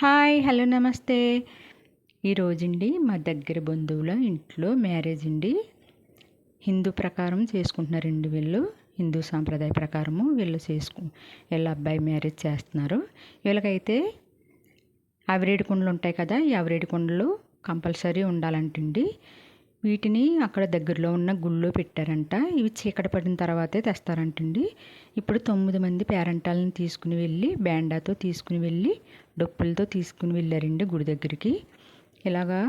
Hi hello నమస్తే. ఈరోజండి మా దగ్గర బంధువుల ఇంట్లో మ్యారేజ్ అండి. హిందూ ప్రకారం చేసుకుంటున్నారండి వీళ్ళు. హిందూ సాంప్రదాయ ప్రకారము వీళ్ళు చేసుకు వీళ్ళ అబ్బాయి మ్యారేజ్ చేస్తున్నారు. వీళ్ళకైతే అవిరేడి కుండలు ఉంటాయి కదా ఈ అవిరేడి కుండలు కంపల్సరీ ఉండాలంటండి. వీటిని అక్కడ దగ్గరలో ఉన్న గుళ్ళో పెట్టారంట. ఇవి చీకటి పడిన తర్వాతే తెస్తారంటండి. ఇప్పుడు తొమ్మిది మంది పేరెంటాలను తీసుకుని వెళ్ళి బ్యాండాతో తీసుకుని వెళ్ళి డొప్పులతో తీసుకుని వెళ్ళారండి గుడి దగ్గరికి. ఇలాగా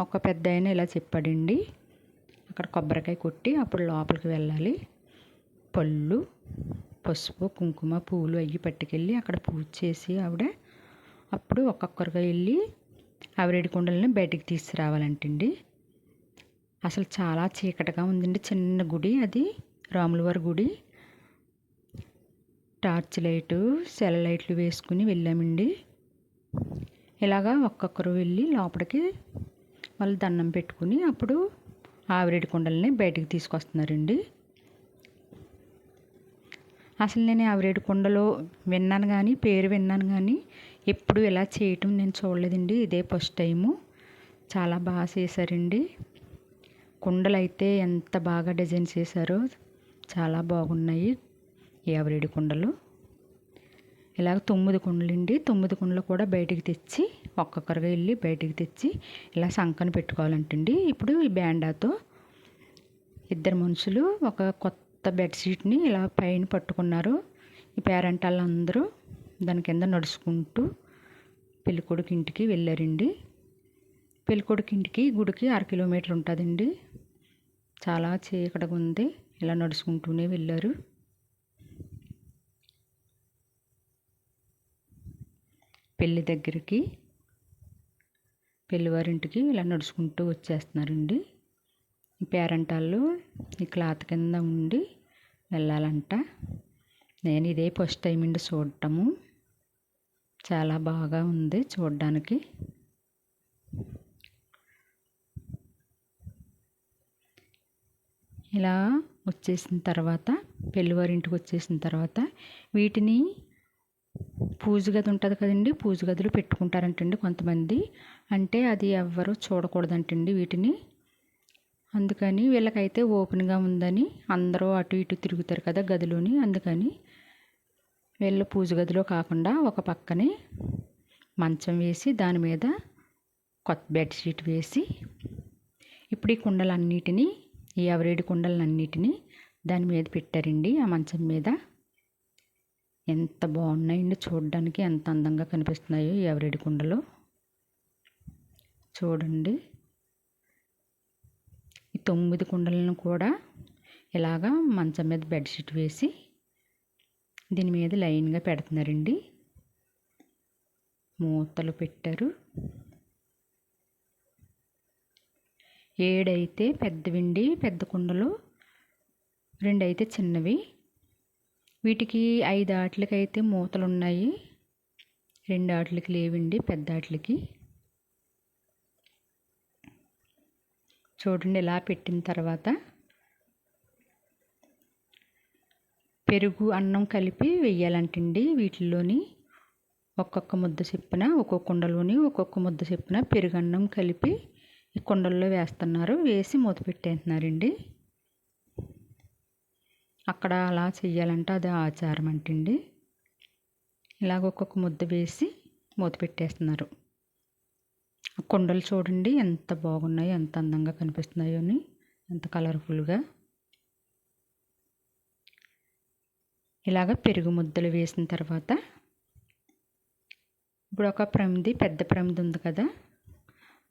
ఒక పెద్ద ఆయన ఇలా చెప్పాడండి. అక్కడ కొబ్బరికాయ కొట్టి అప్పుడు లోపలికి వెళ్ళాలి. పళ్ళు పసుపు కుంకుమ పూలు అవి పట్టుకెళ్ళి అక్కడ పూజ చేసి ఆవిడ అప్పుడు ఒక్కొక్కరుగా వెళ్ళి ఆవిరేడి కుండలని బయటికి తీసుకురావాలంటండి. అసలు చాలా చీకటిగా ఉందండి. చిన్న గుడి అది. రాములవారి గుడి. టార్చ్ లైటు సెల్ లైట్లు వేసుకుని వెళ్ళామండి. ఇలాగా ఒక్కొక్కరు వెళ్ళి లోపలికి వాళ్ళు దండం పెట్టుకుని అప్పుడు ఆవిరేడి కుండల్ని బయటికి తీసుకొస్తున్నారండి. అసలు నేను ఆవిరేడి కుండలో విన్నాను కానీ పేరు విన్నాను కానీ ఎప్పుడు ఇలా చేయటం నేను చూడలేదండి. ఇదే ఫస్ట్ టైము. చాలా బాగా చేశారండి. కుండలైతే ఎంత బాగా డిజైన్ చేశారో చాలా బాగున్నాయి ఎవరేడి కుండలు. ఇలాగ తొమ్మిది కుండలండి. తొమ్మిది కుండలు కూడా బయటికి తెచ్చి ఒక్కొక్కరుగా వెళ్ళి బయటికి తెచ్చి ఇలా సంకన పెట్టుకోవాలంటండి. ఇప్పుడు ఈ బ్యాండాతో ఇద్దరు మనుషులు ఒక కొత్త బెడ్షీట్ని ఇలా పైన పట్టుకున్నారు. ఈ పేరెంట్ వాళ్ళందరూ దాని కింద నడుచుకుంటూ పెళ్ళికొడుకు ఇంటికి వెళ్ళారండి. పెళ్ళికొడుకు ఇంటికి గుడికి అర కిలోమీటర్ ఉంటుందండి చాలా చీకటిగా ఉంది ఇలా నడుచుకుంటూనే వెళ్ళారు. పెళ్ళి దగ్గరికి పెళ్ళివారింటికి ఇలా నడుచుకుంటూ వచ్చేస్తున్నారండి. ఈ వాళ్ళు ఈ క్లాత్ కింద ఉండి వెళ్ళాలంట. నేను ఇదే ఫస్ట్ టైం అండి చూడటము. చాలా బాగా ఉంది చూడడానికి. ఇలా వచ్చేసిన తర్వాత పెళ్ళివారింటికి వచ్చేసిన తర్వాత వీటిని పూజ గది ఉంటుంది కదండి పూజ గదిలో పెట్టుకుంటారంటండి కొంతమంది. అంటే అది ఎవ్వరూ చూడకూడదంటండి వీటిని. అందుకని వీళ్ళకైతే ఓపెన్గా ఉందని అందరూ అటు ఇటు తిరుగుతారు కదా గదిలోని. అందుకని వీళ్ళు పూజ గదిలో కాకుండా ఒక పక్కనే మంచం వేసి దాని మీద కొత్త బెడ్షీట్ వేసి ఇప్పుడు ఈ కుండలన్నిటినీ ఈ అవరేడి కుండలన్నిటినీ దాని మీద పెట్టారండి. ఆ మంచం మీద ఎంత బాగున్నాయండి చూడడానికి ఎంత అందంగా కనిపిస్తున్నాయో ఈ అవరేడి కుండలు. చూడండి. ఈ తొమ్మిది కుండలను కూడా ఇలాగా మంచం మీద బెడ్షీట్ వేసి దీని మీద లైన్గా పెడుతున్నారండి. మూతలు పెట్టారు. ఏడైతే పెద్దవిండి పెద్ద కుండలు రెండైతే చిన్నవి. వీటికి ఐదు ఆటలకి అయితే మూతలు ఉన్నాయి రెండు ఆటలకి లేవండి పెద్ద ఆటలకి. చూడండి ఇలా పెట్టిన తర్వాత పెరుగు అన్నం కలిపి వెయ్యాలంటండి వీటిల్లోని. ఒక్కొక్క ముద్ద చెప్పిన ఒక్కొక్క కుండలోని ఒక్కొక్క ముద్ద చెప్పిన పెరుగన్నం కలిపి కుండల్లో వేస్తున్నారు. వేసి మూత పెట్టేస్తున్నారండి. అక్కడ అలా చెయ్యాలంటే అది ఆచారం అంటండి. ఇలాగ ఒక్కొక్క ముద్ద వేసి మూత పెట్టేస్తున్నారు. కుండలు చూడండి ఎంత బాగున్నాయో ఎంత అందంగా కనిపిస్తున్నాయో అని ఎంత కలర్ఫుల్గా. ఇలాగ పెరుగు ముద్దలు వేసిన తర్వాత ఇప్పుడు ఒక ప్రమిది పెద్ద ప్రమిది ఉంది కదా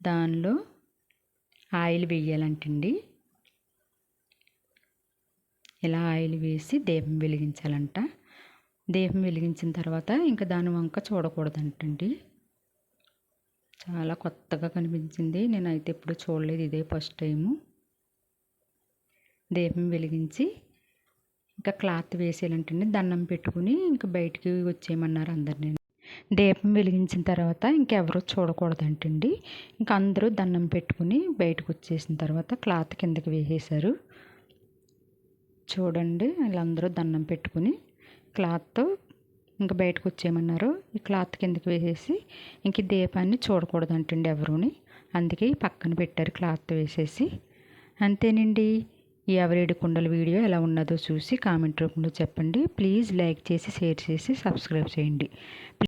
దానిలో ఆయిల్ వేయాలంటండి. ఇలా ఆయిల్ వేసి దీపం వెలిగించాలంట. దీపం వెలిగించిన తర్వాత ఇంకా దాని వంక చూడకూడదంటండి. చాలా కొత్తగా కనిపించింది. నేనైతే ఎప్పుడు చూడలేదు ఇదే ఫస్ట్ టైము. దీపం వెలిగించి ఇంకా క్లాత్ వేసేయాలంటండి. దండం పెట్టుకుని ఇంకా బయటికి వచ్చేయమన్నారు అందరినీ. దీపం వెలిగించిన తర్వాత ఇంకెవరూ చూడకూడదంటండి. ఇంక అందరూ దండం పెట్టుకుని బయటకు వచ్చేసిన తర్వాత క్లాత్ కిందకి వేసేసారు చూడండి వీళ్ళందరూ దండం పెట్టుకుని క్లాత్తో ఇంకా బయటకు వచ్చేయమన్నారు. ఈ క్లాత్ కిందకి వేసేసి ఇంక దీపాన్ని చూడకూడదంటండి ఎవరుని. అందుకే పక్కన పెట్టారు క్లాత్ వేసేసి. అంతేనండి. ఈ ఎవరేడు కుండల వీడియో ఎలా ఉన్నదో చూసి కామెంట్ రూపంలో చెప్పండి. ప్లీజ్ లైక్ చేసి షేర్ చేసి సబ్స్క్రైబ్ చేయండి.